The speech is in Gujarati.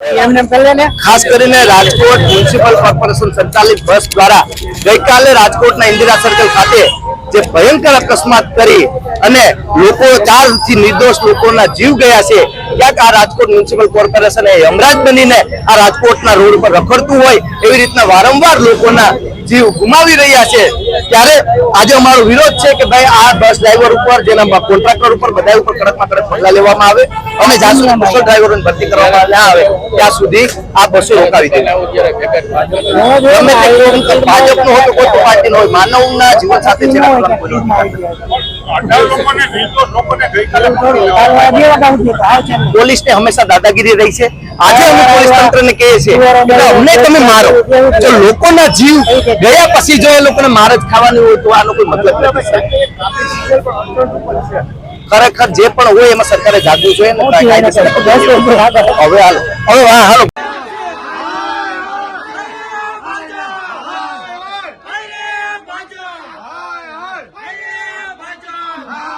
ખાસ કરીને રાજકોટ મ્યુનિસિપલ કોર્પોરેશન સંચાલિત બસ દ્વારા ગઈકાલે રાજકોટના ઇન્દિરા સર્કલ ખાતે જે ભયંકર અકસ્માત કરી અને લોકો ચારથી નિર્દોષ લોકોના જીવ ગયા છે ક્યાંક આ રાજકોટ મ્યુનિસિપલ કોર્પોરેશન એ યમરાજ બનીને આ રાજકોટના રોડ પર રખડતું હોય એવી રીતના વારંવાર લોકોના જીવ ગુમાવી રહ્યા છે. ત્યારે આજે અમારો વિરોધ છે કે ભાઈ આ બસ ડ્રાઈવર ઉપર, જેના કોન્ટ્રાક્ટર ઉપર બધા ઉપર કડકમાં કડક પગલા લેવામાં આવે અને જ્યાં સુધી બસો ડ્રાઈવરોને ભરતી કરવામાં ના આવે, ત્યાં સુધી આ બસો રોકાવી દેવી ગમે તે હોય કોઈ પાર્ટીનો હોય, માનવના જીવન સાથે છેડા પોલીસને હંમેશા દાદાગીરી રહી છે. આજે અમે પોલીસ તંત્રને કહીએ છીએ કે અમને તમે મારો. જો લોકોના જીવ ગયા પછી જો એ લોકોને માર જ ખાવાની હોય તો આનો કોઈ મતલબ નથી ખરેખર જે પણ હોય એમાં સરકારે જાગવું ને જોઈએ. હવે હાલો. હવે હા હાલો. Wow.